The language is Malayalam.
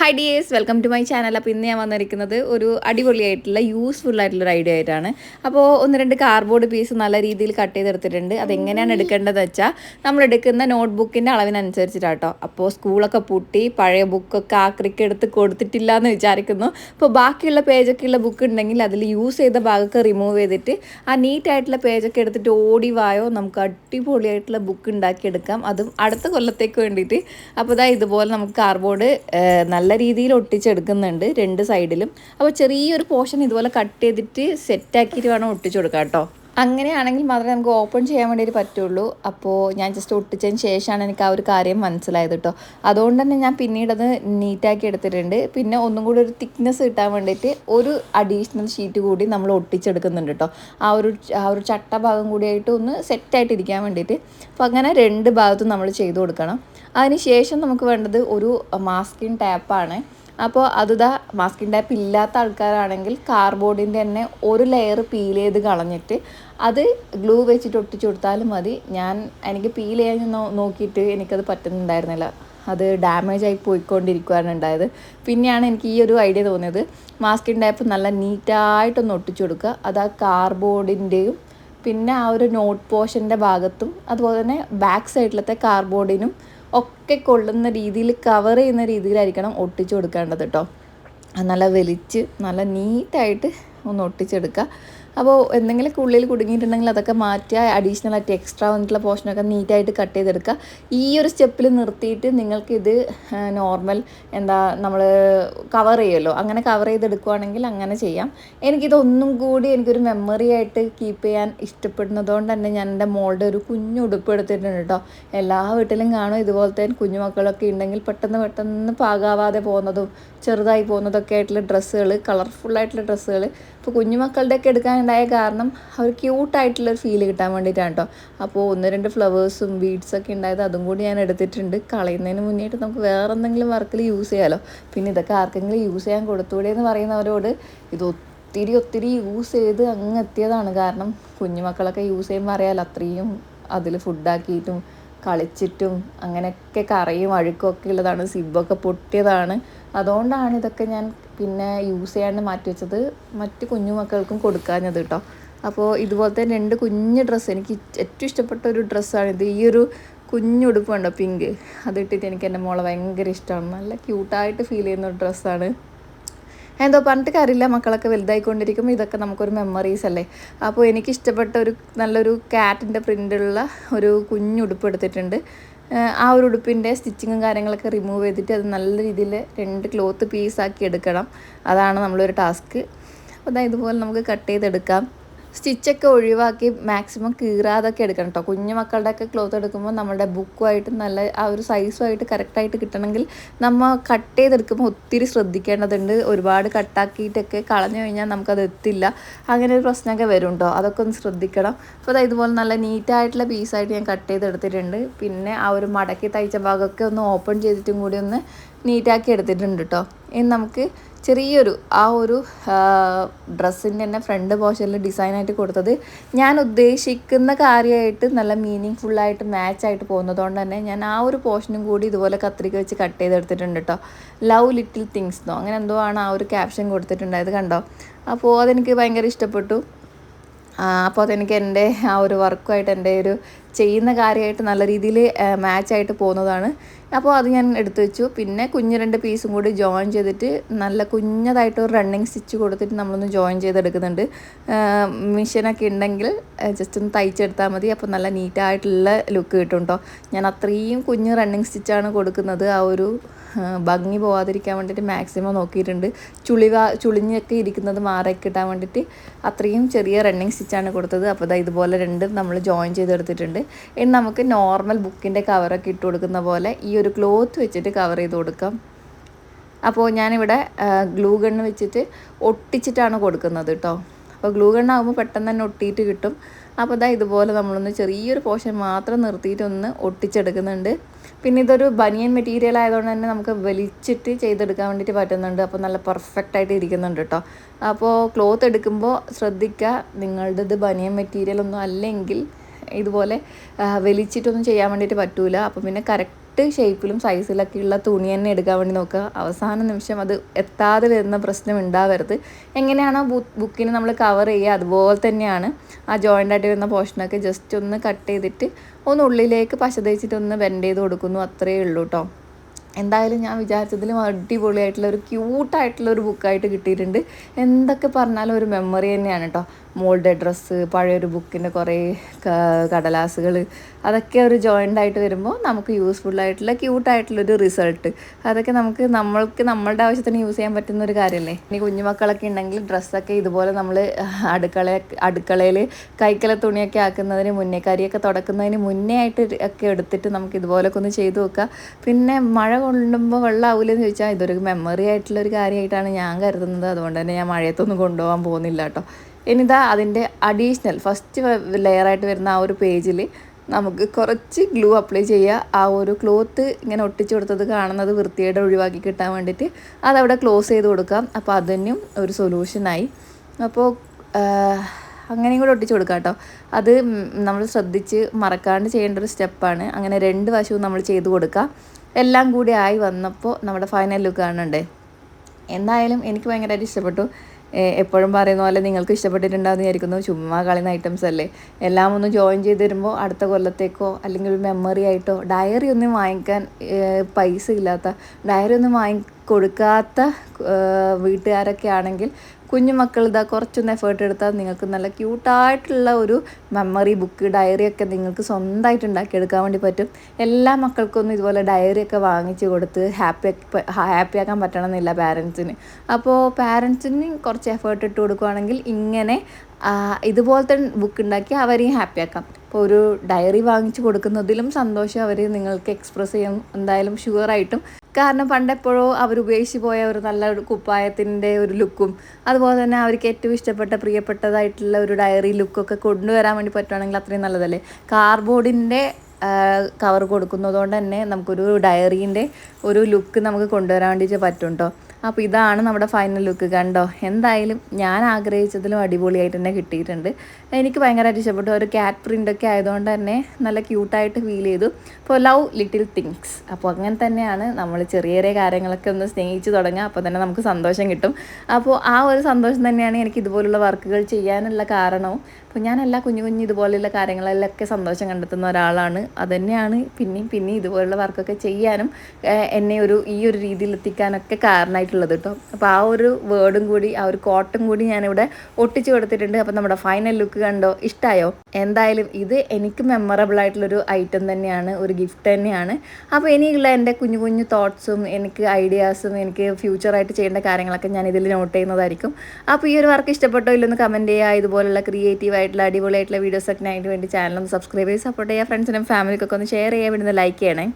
Hi dears welcome to my channel അപ്പോൾ ഇന്ന് ഞാൻ വന്നിരിക്കുന്നത് ഒരു അടിപൊളിയായിട്ടുള്ള യൂസ്ഫുൾ ആയിട്ടുള്ള ഒരു ഐഡിയ ആയിട്ടാണ്. അപ്പോൾ ഒന്ന് രണ്ട് കാർഡ്ബോർഡ് പീസ് നല്ല രീതിയിൽ കട്ട് ചെയ്തെടുത്തിട്ടുണ്ട്. അതെങ്ങനെയാണ് എടുക്കേണ്ടതെന്ന് വെച്ചാൽ നമ്മൾ എടുക്കുന്ന നോട്ട്ബുക്കിന്റെ അളവിനനുസരിച്ചിട്ടാട്ടോ. അപ്പോൾ സ്കൂളൊക്കെ പൂട്ടി പഴയ ബുക്കൊക്കെ ആക്രിക്ക് എടുത്ത് കൊടുത്തിട്ടില്ല എന്ന് വിചാരിക്കുന്നു. അപ്പോൾ ബാക്കിയുള്ള പേജൊക്കെ ഉള്ള ബുക്ക് ഉണ്ടെങ്കിൽ അതിൽ യൂസ് ചെയ്ത ഭാഗമൊക്കെ റിമൂവ് ചെയ്തിട്ട് ആ നീറ്റായിട്ടുള്ള പേജൊക്കെ എടുത്തിട്ട് ഓടി വായോ നമുക്ക് അടിപൊളിയായിട്ടുള്ള ബുക്ക് ഉണ്ടാക്കിയെടുക്കാം. അതും അടുത്ത കൊല്ലത്തേക്ക് വേണ്ടിയിട്ട്. അപ്പോൾ ഇതാ ഇതുപോലെ നമുക്ക് കാർഡ്ബോർഡ് നല്ല രീതിയിൽ ഒട്ടിച്ചെടുക്കുന്നുണ്ട് രണ്ട് സൈഡിലും. അപ്പോൾ ചെറിയൊരു പോർഷൻ ഇതുപോലെ കട്ട് ചെയ്തിട്ട് സെറ്റാക്കിയിട്ട് വേണം ഒട്ടിച്ചു കൊടുക്കാം കേട്ടോ. അങ്ങനെയാണെങ്കിൽ മാത്രമേ നമുക്ക് ഓപ്പൺ ചെയ്യാൻ വേണ്ടി പറ്റുള്ളൂ. അപ്പോൾ ഞാൻ ജസ്റ്റ് ഒട്ടിച്ചതിന് ശേഷമാണ് എനിക്ക് ആ ഒരു കാര്യം മനസ്സിലായത് കേട്ടോ. അതുകൊണ്ട് തന്നെ ഞാൻ പിന്നീട് അത് നീറ്റാക്കി എടുത്തിട്ടുണ്ട്. പിന്നെ ഒന്നും കൂടി ഒരു തിക്നെസ് കിട്ടാൻ വേണ്ടിയിട്ട് ഒരു അഡീഷണൽ ഷീറ്റ് കൂടി നമ്മൾ ഒട്ടിച്ചെടുക്കുന്നുണ്ട് കേട്ടോ. ആ ഒരു ആ ഒരു ചട്ട ഭാഗം കൂടിയായിട്ട് ഒന്ന് സെറ്റായിട്ട് ഇരിക്കാൻ വേണ്ടിയിട്ട്. അപ്പോൾ അങ്ങനെ രണ്ട് ഭാഗത്തും നമ്മൾ ചെയ്തു കൊടുക്കണം. അതിന് ശേഷം നമുക്ക് വേണ്ടത് ഒരു മാസ്കിൻ ടാപ്പാണ് അപ്പോൾ അതുതാ മാസ്കിൻ ടാപ്പ് ഇല്ലാത്ത ആൾക്കാരാണെങ്കിൽ കാർബോർഡിന്റെ തന്നെ ഒരു ലെയർ പീൽ ചെയ്ത് കളഞ്ഞിട്ട് അത് ഗ്ലൂ വെച്ചിട്ട് ഒട്ടിച്ചു കൊടുത്താലും മതി. ഞാൻ എനിക്ക് പീൽ ചെയ്യാൻ നോക്കിയിട്ട് എനിക്കത് പറ്റുന്നുണ്ടായിരുന്നില്ല. അത് ഡാമേജ് ആയി പോയിക്കൊണ്ടിരിക്കുകയാണ് ഉണ്ടായത്. പിന്നെയാണ് എനിക്ക് ഈ ഒരു ഐഡിയ തോന്നിയത്. മാസ്കിൻ ടാപ്പ് നല്ല നീറ്റായിട്ടൊന്ന് ഒട്ടിച്ചു കൊടുക്കുക. അത് ആ കാർബോർഡിന്റെയും പിന്നെ ആ ഒരു നോട്ട് പോർഷന്റെ ഭാഗത്തും അതുപോലെ തന്നെ ബാക്ക് സൈഡിലത്തെ കാർബോർഡിനും ഒക്കെ കൊള്ളുന്ന രീതിയിൽ കവർ ചെയ്യുന്ന രീതിയിലായിരിക്കണം ഒട്ടിച്ചു കൊടുക്കേണ്ടത് കേട്ടോ നല്ല വലിച്ച് നല്ല നീറ്റായിട്ട് ഒന്ന് ഒട്ടിച്ചെടുക്കുക. അപ്പോൾ എന്തെങ്കിലും ഉള്ളിൽ കുടുങ്ങിയിട്ടുണ്ടെങ്കിൽ അതൊക്കെ മാറ്റുക. അഡീഷണൽ ആയിട്ട് എക്സ്ട്രാ വന്നിട്ടുള്ള പോർഷനൊക്കെ നീറ്റായിട്ട് കട്ട് ചെയ്തെടുക്കുക. ഈ ഒരു സ്റ്റെപ്പിൽ നിർത്തിയിട്ട് നിങ്ങൾക്കിത് നോർമൽ എന്താ നമ്മൾ കവർ ചെയ്യുമല്ലോ. അങ്ങനെ കവർ ചെയ്തെടുക്കുവാണെങ്കിൽ അങ്ങനെ ചെയ്യാം. എനിക്കിതൊന്നും കൂടി എനിക്കൊരു മെമ്മറി ആയിട്ട് കീപ്പ് ചെയ്യാൻ ഇഷ്ടപ്പെടുന്നതുകൊണ്ട് തന്നെ ഞാൻ എന്റെ മോളുടെ ഒരു കുഞ്ഞു ഉടുപ്പ് എടുത്തിട്ടുണ്ട് കേട്ടോ. എല്ലാ വീട്ടിലും കാണും. ഇതുപോലത്തെ കുഞ്ഞുമക്കളൊക്കെ ഉണ്ടെങ്കിൽ പെട്ടെന്ന് പെട്ടെന്ന് പാകാവാതെ പോകുന്നതും ചെറുതായി പോകുന്നതൊക്കെ ആയിട്ടുള്ള ഡ്രസ്സുകൾ കളർഫുള്ളായിട്ടുള്ള ഡ്രസ്സുകൾ ഇപ്പോൾ കുഞ്ഞുമക്കളുടെയൊക്കെ എടുക്കാനുണ്ടായ കാരണം അവർ ക്യൂട്ടായിട്ടുള്ളൊരു ഫീൽ കിട്ടാൻ വേണ്ടിയിട്ടാണ് കേട്ടോ അപ്പോൾ ഒന്ന് രണ്ട് ഫ്ലവേഴ്സും ബീഡ്സൊക്കെ ഉണ്ടായത് അതും കൂടി ഞാൻ എടുത്തിട്ടുണ്ട്. കളയുന്നതിന് മുന്നേയിട്ട് നമുക്ക് വേറെ എന്തെങ്കിലും വർക്കിൽ യൂസ് ചെയ്യാമല്ലോ പിന്നെ ഇതൊക്കെ ആർക്കെങ്കിലും യൂസ് ചെയ്യാൻ കൊടുത്തൂടെ എന്ന് പറയുന്നവരോട് ഇത് ഒത്തിരി ഒത്തിരി യൂസ് ചെയ്ത് അങ്ങ് എത്തിയതാണ് കാരണം കുഞ്ഞുമക്കളൊക്കെ യൂസ് ചെയ്യുമ്പോൾ അറിയാമല്ലോ അത്രയും അതിൽ ഫുഡാക്കിയിട്ടും കളിച്ചിട്ടും അങ്ങനെയൊക്കെ കറയും ഒക്കെ ഉള്ളതാണ് സിബൊക്കെ പൊട്ടിയതാണ്. അതുകൊണ്ടാണ് ഇതൊക്കെ ഞാൻ പിന്നെ യൂസ് ചെയ്യാണ്ട് മാറ്റി വെച്ചത്. മറ്റ് കുഞ്ഞു മക്കൾക്കും കൊടുക്കാഞ്ഞത് കേട്ടോ അപ്പോൾ ഇതുപോലത്തെ രണ്ട് കുഞ്ഞ് ഡ്രസ്സ് എനിക്ക് ഏറ്റവും ഇഷ്ടപ്പെട്ട ഒരു ഡ്രസ്സാണിത് ഈ ഒരു കുഞ്ഞുടുപ്പ് കണ്ടോ? പിങ്ക് അതിട്ടിട്ട് എനിക്ക് എന്റെ മോളെ ഭയങ്കര ഇഷ്ടമാണ് നല്ല ക്യൂട്ടായിട്ട് ഫീൽ ചെയ്യുന്ന ഒരു ഡ്രസ്സാണ് എന്തോ പറഞ്ഞിട്ട് കാര്യമില്ല. മക്കളൊക്കെ വലുതായിക്കൊണ്ടിരിക്കുമ്പോൾ ഇതൊക്കെ നമുക്കൊരു മെമ്മറീസ് അല്ലേ? അപ്പോൾ എനിക്ക് ഇഷ്ടപ്പെട്ട ഒരു നല്ലൊരു കാറ്റിന്റെ പ്രിന്റുള്ള ഒരു കുഞ്ഞുടുപ്പ് എടുത്തിട്ടുണ്ട്. ആ ഒരു ഉടുപ്പിന്റെ സ്റ്റിച്ചിങ്ങും കാര്യങ്ങളൊക്കെ റിമൂവ് ചെയ്തിട്ട് അത് നല്ല രീതിയിൽ രണ്ട് ക്ലോത്ത് പീസാക്കി എടുക്കണം. അതാണ് നമ്മളൊരു ടാസ്ക് അപ്പോൾ ഇതുപോലെ നമുക്ക് കട്ട് ചെയ്തെടുക്കാം. സ്റ്റിച്ചൊക്കെ ഒഴിവാക്കി മാക്സിമം കീറാതൊക്കെ എടുക്കണം കേട്ടോ. കുഞ്ഞു മക്കളുടെയൊക്കെ ക്ലോത്ത് എടുക്കുമ്പോൾ നമ്മുടെ ബുക്കുമായിട്ട് നല്ല ആ ഒരു സൈസുമായിട്ട് കറക്റ്റായിട്ട് കിട്ടണമെങ്കിൽ നമ്മൾ കട്ട് ചെയ്തെടുക്കുമ്പോൾ ഒത്തിരി ശ്രദ്ധിക്കേണ്ടതുണ്ട്. ഒരുപാട് കട്ടാക്കിയിട്ടൊക്കെ കളഞ്ഞു കഴിഞ്ഞാൽ നമുക്കത് എത്തില്ല. അങ്ങനെ ഒരു പ്രശ്നമൊക്കെ വരും കേട്ടോ. അതൊക്കെ ഒന്ന് ശ്രദ്ധിക്കണം. അപ്പോൾ അതായത് ഇതുപോലെ നല്ല നീറ്റായിട്ടുള്ള പീസായിട്ട് ഞാൻ കട്ട് ചെയ്തെടുത്തിട്ടുണ്ട്. പിന്നെ ആ ഒരു മടക്കി തയ്ച്ച ഭാഗമൊക്കെ ഒന്ന് ഓപ്പൺ ചെയ്തിട്ടും കൂടി ഒന്ന് നീറ്റാക്കി എടുത്തിട്ടുണ്ട് കേട്ടോ ഇനി നമുക്ക് ചെറിയൊരു ആ ഒരു ഡ്രസ്സിന്റെ തന്നെ ഫ്രണ്ട് പോർഷനിൽ ഡിസൈനായിട്ട് കൊടുത്തത് ഞാൻ ഉദ്ദേശിക്കുന്ന കാര്യമായിട്ട് നല്ല മീനിങ് ഫുള്ളായിട്ട് മാച്ചായിട്ട് പോകുന്നതുകൊണ്ട് തന്നെ ഞാൻ ആ ഒരു പോർഷനും കൂടി ഇതുപോലെ കത്രിക വെച്ച് കട്ട് ചെയ്തെടുത്തിട്ടുണ്ട് കേട്ടോ ലവ് ലിറ്റിൽ തിങ്സ് എന്നോ അങ്ങനെ എന്തോ ആണ് ആ ഒരു ക്യാപ്ഷൻ കൊടുത്തിട്ടുണ്ടായത് കണ്ടോ? അപ്പോൾ അതെനിക്ക് ഭയങ്കര ഇഷ്ടപ്പെട്ടു. അപ്പോൾ അതെനിക്ക് എന്റെ ആ ഒരു വർക്കുമായിട്ട് എന്റെ ഒരു ചെയ്യുന്ന കാര്യമായിട്ട് നല്ല രീതിയിൽ മാച്ചായിട്ട് പോകുന്നതാണ്. അപ്പോൾ അത് ഞാൻ എടുത്തു വെച്ചു. പിന്നെ കുഞ്ഞു രണ്ട് പീസും കൂടി ജോയിൻ ചെയ്തിട്ട് നല്ല കുഞ്ഞതായിട്ട് ഒരു റണ്ണിങ് സ്റ്റിച്ച് കൊടുത്തിട്ട് നമ്മളൊന്ന് ജോയിൻ ചെയ്തെടുക്കുന്നുണ്ട്. മിഷനൊക്കെ ഉണ്ടെങ്കിൽ ജസ്റ്റ് ഒന്ന് തയ്ച്ചെടുത്താൽ മതി. അപ്പോൾ നല്ല നീറ്റായിട്ടുള്ള ലുക്ക് കിട്ടും കേട്ടോ ഞാൻ അത്രയും കുഞ്ഞ് റണ്ണിങ് സ്റ്റിച്ചാണ് കൊടുക്കുന്നത്. ആ ഒരു ഭംഗി പോവാതിരിക്കാൻ വേണ്ടിയിട്ട് മാക്സിമം നോക്കിയിട്ടുണ്ട്. ചുളിവ ചുളിഞ്ഞൊക്കെ ഇരിക്കുന്നത് മാറി കിട്ടാൻ വേണ്ടിയിട്ട് അത്രയും ചെറിയ റണ്ണിങ് സ്റ്റിച്ചാണ് കൊടുത്തത്. അപ്പോൾ ഇതാ ഇതുപോലെ രണ്ടും നമ്മൾ ജോയിൻ ചെയ്തെടുത്തിട്ടുണ്ട്. ഇനി നമുക്ക് നോർമൽ ബുക്കിന്റെ കവറൊക്കെ ഇട്ട് കൊടുക്കുന്ന പോലെ ഈ ഒരു ക്ലോത്ത് വെച്ചിട്ട് കവർ ചെയ്ത് കൊടുക്കാം. അപ്പോൾ ഞാനിവിടെ ഗ്ലൂ ഗണ്ണ് വെച്ചിട്ട് ഒട്ടിച്ചിട്ടാണ് കൊടുക്കുന്നത് കേട്ടോ അപ്പോൾ ഗ്ലൂ ഗണ്ണാകുമ്പോൾ പെട്ടെന്ന് തന്നെ ഒട്ടിയിട്ട് കിട്ടും. അപ്പോൾ ഇതാ ഇതുപോലെ നമ്മളൊന്ന് ചെറിയൊരു പോർഷൻ മാത്രം നിർത്തിയിട്ടൊന്ന് ഒട്ടിച്ചെടുക്കുന്നുണ്ട്. പിന്നെ ഇതൊരു ബനിയൻ മെറ്റീരിയൽ ആയതുകൊണ്ട് തന്നെ നമുക്ക് വലിച്ചിട്ട് ചെയ്തെടുക്കാൻ വേണ്ടിയിട്ട് പറ്റുന്നുണ്ട്. അപ്പോൾ നല്ല പെർഫെക്റ്റ് ആയിട്ട് ഇരിക്കുന്നുണ്ട് കേട്ടോ അപ്പോൾ ക്ലോത്ത് എടുക്കുമ്പോൾ ശ്രദ്ധിക്കുക നിങ്ങളുടെ ഇത് ബനിയൻ മെറ്റീരിയൽ ഒന്നും അല്ലെങ്കിൽ ഇതുപോലെ വലിച്ചിട്ടൊന്നും ചെയ്യാൻ വേണ്ടിയിട്ട് പറ്റൂല. അപ്പോൾ പിന്നെ കറക്റ്റ് കറക്റ്റ് ഷേപ്പിലും സൈസിലൊക്കെ ഉള്ള തുണി തന്നെ എടുക്കാൻ വേണ്ടി നോക്കുക. അവസാന നിമിഷം അത് എത്താതെ വരുന്ന പ്രശ്നം ഉണ്ടാവരുത്. എങ്ങനെയാണോ ബുക്കിന് നമ്മൾ കവർ ചെയ്യുക അതുപോലെ തന്നെയാണ് ആ ജോയിന്റ് ആയിട്ട് വരുന്ന പോർഷനൊക്കെ ജസ്റ്റ് ഒന്ന് കട്ട് ചെയ്തിട്ട് ഒന്ന് ഉള്ളിലേക്ക് പശ തേച്ചിട്ട് ഒന്ന് ബെൻഡ് ചെയ്ത് കൊടുക്കുന്നു. അത്രയേ ഉള്ളൂ കേട്ടോ എന്തായാലും ഞാൻ വിചാരിച്ചതിലും അടിപൊളിയായിട്ടുള്ള ഒരു ക്യൂട്ടായിട്ടുള്ള ഒരു ബുക്കായിട്ട് കിട്ടിയിട്ടുണ്ട്. എന്തൊക്കെ പറഞ്ഞാലും ഒരു മെമ്മറി തന്നെയാണ് കേട്ടോ മോൾഡ് ഡ്രസ്സ് പഴയൊരു ബുക്കിന്റെ കുറേ കടലാസുകൾ അതൊക്കെ ഒരു ജോയിന്റ് ആയിട്ട് വരുമ്പോൾ നമുക്ക് യൂസ്ഫുൾ ആയിട്ടുള്ള ക്യൂട്ടായിട്ടുള്ളൊരു റിസൾട്ട് അതൊക്കെ നമുക്ക് നമ്മൾക്ക് നമ്മളുടെ ആവശ്യത്തിന് യൂസ് ചെയ്യാൻ പറ്റുന്ന ഒരു കാര്യമല്ലേ? ഇനി കുഞ്ഞുമക്കളൊക്കെ ഉണ്ടെങ്കിൽ ഡ്രസ്സൊക്കെ ഇതുപോലെ നമ്മൾ അടുക്കള അടുക്കളയിൽ കൈക്കല തുണിയൊക്കെ ആക്കുന്നതിന് മുന്നേ കരിയൊക്കെ തുടക്കുന്നതിന് മുന്നേ ആയിട്ട് ഒക്കെ എടുത്തിട്ട് നമുക്ക് ഇതുപോലൊക്കെ ഒന്ന് ചെയ്തു നോക്കുക പിന്നെ മഴ കൊള്ളുമ്പോൾ വെള്ളമാവില്ലെന്ന് ചോദിച്ചാൽ ഇതൊരു മെമ്മറി ആയിട്ടുള്ള ഒരു കാര്യമായിട്ടാണ് ഞാൻ കരുതുന്നത്. അതുകൊണ്ട് തന്നെ ഞാൻ മഴയത്തൊന്നും കൊണ്ടുപോകാൻ പോകുന്നില്ല കേട്ടോ. ഇനിതാ അതിന്റെ അഡീഷണൽ ഫസ്റ്റ് ലെയറായിട്ട് വരുന്ന ആ ഒരു പേജിൽ നമുക്ക് കുറച്ച് ഗ്ലൂ അപ്ലൈ ചെയ്യുക ആ ഒരു ക്ലോത്ത് ഇങ്ങനെ ഒട്ടിച്ചു കൊടുത്തത് കാണുന്നത് വൃത്തിയുടെ ഒഴിവാക്കി കിട്ടാൻ വേണ്ടിയിട്ട് അതവിടെ ക്ലോസ് ചെയ്ത് കൊടുക്കാം. അപ്പോൾ അതിനും ഒരു സൊല്യൂഷനായി അപ്പോൾ അങ്ങനെയും കൂടെ ഒട്ടിച്ചു കൊടുക്കാം കേട്ടോ. അത് നമ്മൾ ശ്രദ്ധിച്ച് മറക്കാണ്ട് ചെയ്യേണ്ട ഒരു സ്റ്റെപ്പാണ്. അങ്ങനെ രണ്ട് വശവും നമ്മൾ ചെയ്ത് കൊടുക്കുക എല്ലാം കൂടി ആയി വന്നപ്പോൾ നമ്മുടെ ഫൈനൽ ലുക്ക് കാണണ്ടേ എന്തായാലും എനിക്ക് ഭയങ്കരമായിട്ട് ഇഷ്ടപ്പെട്ടു. എപ്പോഴും പറയുന്ന പോലെ നിങ്ങൾക്ക് ഇഷ്ടപ്പെട്ടിട്ടുണ്ടാകുന്ന വിചാരിക്കുന്നു. ചുമ്മാ കളയുന്ന ഐറ്റംസ് അല്ലേ? എല്ലാം ഒന്ന് ജോയിൻ ചെയ്ത് തരുമ്പോൾ അടുത്ത കൊല്ലത്തേക്കോ അല്ലെങ്കിൽ ഒരു മെമ്മറി ആയിട്ടോ ഡയറി ഒന്നും വാങ്ങിക്കാൻ പൈസ ഇല്ലാത്ത ഡയറി ഒന്നും വാങ്ങി കൊടുക്കാത്ത വീട്ടുകാരൊക്കെ ആണെങ്കിൽ കുഞ്ഞുമക്കൾ ഇതാ കുറച്ചൊന്ന് എഫേർട്ട് എടുത്താൽ നിങ്ങൾക്ക് നല്ല ക്യൂട്ടായിട്ടുള്ള ഒരു മെമ്മറി ബുക്ക് ഡയറി ഒക്കെ നിങ്ങൾക്ക് സ്വന്തമായിട്ട് ഉണ്ടാക്കിയെടുക്കാൻ വേണ്ടി പറ്റും. എല്ലാ മക്കൾക്കൊന്നും ഇതുപോലെ ഡയറി ഒക്കെ വാങ്ങിച്ചു കൊടുത്ത് ഹാപ്പി ഹാപ്പി ആക്കാൻ പറ്റണമെന്നില്ല പാരൻസിന് അപ്പോൾ പാരൻസിന് കുറച്ച് എഫേർട്ട് ഇട്ട് കൊടുക്കുകയാണെങ്കിൽ ഇങ്ങനെ ഇതുപോലത്തെ ബുക്ക് ഉണ്ടാക്കി അവരെയും ഹാപ്പിയാക്കാം ഇപ്പോൾ ഒരു ഡയറി വാങ്ങിച്ചു കൊടുക്കുന്നതിലും സന്തോഷം അവർ നിങ്ങൾക്ക് എക്സ്പ്രസ് ചെയ്യും എന്തായാലും ഷുവറായിട്ടും കാരണം പണ്ടെപ്പോഴോ അവർ ഉപയോഗിച്ച് പോയ ഒരു നല്ല ഒരു കുപ്പായത്തിന്റെ ഒരു ലുക്കും അതുപോലെ തന്നെ അവർക്ക് ഏറ്റവും ഇഷ്ടപ്പെട്ട പ്രിയപ്പെട്ടതായിട്ടുള്ള ഒരു ഡയറി ലുക്കൊക്കെ കൊണ്ടുവരാൻ വേണ്ടി പറ്റുവാണെങ്കിൽ അത്രയും നല്ലതല്ലേ? കാർബോർഡിന്റെ കവർ കൊടുക്കുന്നതുകൊണ്ട് തന്നെ നമുക്കൊരു ഡയറീന്റെ ഒരു ലുക്ക് നമുക്ക് കൊണ്ടുവരാൻ വേണ്ടിയിട്ട് പറ്റും കേട്ടോ അപ്പോൾ ഇതാണ് നമ്മുടെ ഫൈനൽ ലുക്ക് കണ്ടോ? എന്തായാലും ഞാൻ ആഗ്രഹിച്ചതിലും അടിപൊളിയായിട്ട് തന്നെ കിട്ടിയിട്ടുണ്ട്. എനിക്ക് ഭയങ്കരമായിട്ട് ഇഷ്ടപ്പെട്ടു. ഒരു ക്യാറ്റ് പ്രിന്റൊക്കെ ആയതുകൊണ്ട് തന്നെ നല്ല ക്യൂട്ടായിട്ട് ഫീൽ ചെയ്തു. അപ്പോൾ ലവ് ലിറ്റിൽ തിങ്സ് അപ്പോൾ അങ്ങനെ തന്നെയാണ് നമ്മൾ ചെറിയ ചെറിയ കാര്യങ്ങളൊക്കെ ഒന്ന് സ്നേഹിച്ച് തുടങ്ങുക അപ്പോൾ തന്നെ നമുക്ക് സന്തോഷം കിട്ടും. അപ്പോൾ ആ ഒരു സന്തോഷം തന്നെയാണ് എനിക്ക് ഇതുപോലുള്ള വർക്കുകൾ ചെയ്യാനുള്ള കാരണവും. അപ്പോൾ ഞാൻ എല്ലാ കുഞ്ഞു കുഞ്ഞു ഇതുപോലെയുള്ള കാര്യങ്ങളിലൊക്കെ സന്തോഷം കണ്ടെത്തുന്ന ഒരാളാണ്. അതുതന്നെയാണ് പിന്നെയും പിന്നെയും ഇതുപോലുള്ള വർക്കൊക്കെ ചെയ്യാനും എന്നെ ഒരു ഈ ഒരു രീതിയിൽ എത്തിക്കാനൊക്കെ കാരണമായിട്ടുള്ളത് കേട്ടോ അപ്പോൾ ആ ഒരു വേർഡും കൂടി ആ ഒരു കോട്ടും കൂടി ഞാനിവിടെ ഒട്ടിച്ചു കൊടുത്തിട്ടുണ്ട്. അപ്പോൾ നമ്മുടെ ഫൈനൽ ലുക്ക് കണ്ടോ? ഇഷ്ടമായോ എന്തായാലും ഇത് എനിക്ക് മെമ്മറബിൾ ആയിട്ടുള്ളൊരു ഐറ്റം തന്നെയാണ് ഒരു ഗിഫ്റ്റ് തന്നെയാണ്. അപ്പോൾ ഇനിയുള്ള എന്റെ കുഞ്ഞു കുഞ്ഞു തോട്ട്സും എനിക്ക് ഐഡിയാസും എനിക്ക് ഫ്യൂച്ചറായിട്ട് ചെയ്യേണ്ട കാര്യങ്ങളൊക്കെ ഞാൻ ഇതിൽ നോട്ട് ചെയ്യുന്നതായിരിക്കും. അപ്പോൾ ഈ ഒരു വർക്ക് ഇഷ്ടപ്പെട്ടോ ഇല്ലെന്ന് കമന്റ് ചെയ്യുക. ഇതുപോലുള്ള ക്രിയേറ്റീവ് ആയിട്ടുള്ള അടിപൊളിയായിട്ടുള്ള വീഡിയോസൊക്കെ ആയിട്ട് വേണ്ടി ഒന്ന് സബ്സ്ക്രൈബ് ചെയ്ത് സപ്പോർട്ട് ചെയ്യുക. ഫ്രണ്ട്സിനും ഫാമിലിക്കൊക്കെ ഒന്ന് ഷെയർ ചെയ്യാൻ വേണ്ടി ലൈക്ക് ചെയ്യണേ.